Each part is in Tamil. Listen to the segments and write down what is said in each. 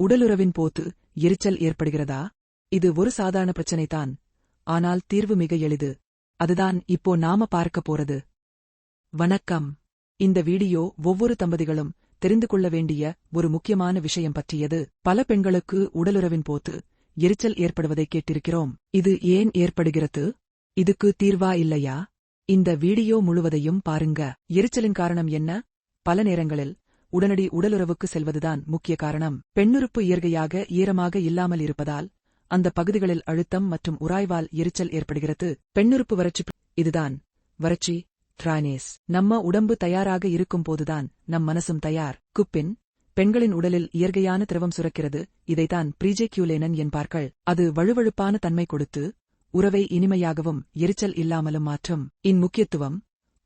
உடலுறவின் போது எரிச்சல் ஏற்படுகிறதா? இது ஒரு சாதாரண பிரச்சனைதான். ஆனால் தீர்வு மிக எளிது. அதுதான் இப்போ நாம பார்க்க போறது. வணக்கம். இந்த வீடியோ ஒவ்வொரு தம்பதிகளும் தெரிந்து கொள்ள வேண்டிய ஒரு முக்கியமான விஷயம் பற்றியது. பல பெண்களுக்கு உடலுறவின் போது எரிச்சல் ஏற்படுவதை கேட்டிருக்கிறோம். இது ஏன் ஏற்படுகிறது? இதுக்கு தீர்வா இல்லையா? இந்த வீடியோ முழுவதையும் பாருங்க. எரிச்சலின் காரணம் என்ன? பல நேரங்களில் உடனடி உடலுறவுக்கு செல்வதுதான் முக்கிய காரணம். பெண்ணுறுப்பு இயற்கையாக ஈரமாக இல்லாமல் இருப்பதால் அந்த பகுதிகளில் அழுத்தம் மற்றும் உராய்வால் எரிச்சல் ஏற்படுகிறது. பெண்ணுறுப்பு வறட்சி இதுதான். வறட்சி ட்ரானேஸ் நம்ம உடம்பு தயாராக இருக்கும் போதுதான் நம் மனசும் தயார். குப்பின் பெண்களின் உடலில் இயற்கையான திரவம் சுரக்கிறது. இதைத்தான் பிரீஜெக்யூலேனன் என்பார்கள். அது வழுவழுப்பான தன்மை கொடுத்து உறவை இனிமையாகவும் எரிச்சல் இல்லாமலும் மாற்றும். இன் முக்கியத்துவம்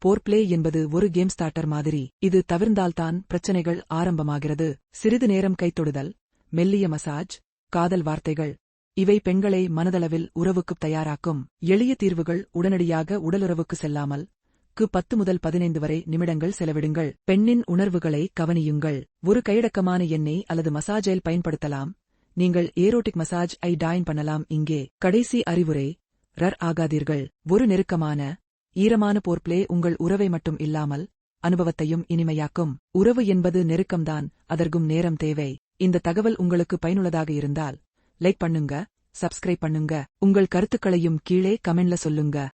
போர்ப்ளே என்பது ஒரு கேம் ஸ்டார்டர் மாதிரி. இது தவிர்ந்தால்தான் பிரச்சனைகள் ஆரம்பமாகிறது. சிறிது நேரம் கைத்தொடுதல் மெல்லிய மசாஜ் காதல் வார்த்தைகள். இவை பெண்களை மனதளவில் உறவுக்குத் தயாராக்கும். எளிய தீர்வுகள் உடனடியாக உடலுறவுக்கு செல்லாமல் க்கு பத்து முதல் பதினைந்து வரை நிமிடங்கள் செலவிடுங்கள். பெண்ணின் உணர்வுகளை கவனியுங்கள். ஒரு கையடக்கமான எண்ணெய் அல்லது மசாஜைல் பயன்படுத்தலாம். நீங்கள் ஏரோட்டிக் மசாஜ் ஐ டாயின் பண்ணலாம். இங்கே கடைசி அறிவுரை ரர் ஆகாதீர்கள். ஒரு நெருக்கமான ஈரமான போர்ப்ளே உங்கள் உறவை மட்டும் இல்லாமல் அனுபவத்தையும் இனிமையாக்கும். உறவு என்பது நெருக்கம்தான் அதற்கும் நேரம் தேவை. இந்த தகவல் உங்களுக்கு பயனுள்ளதாக இருந்தால் லைக் பண்ணுங்க சப்ஸ்கிரைப் பண்ணுங்க. உங்கள் கருத்துக்களையும் கீழே கமெண்ட்ல சொல்லுங்க.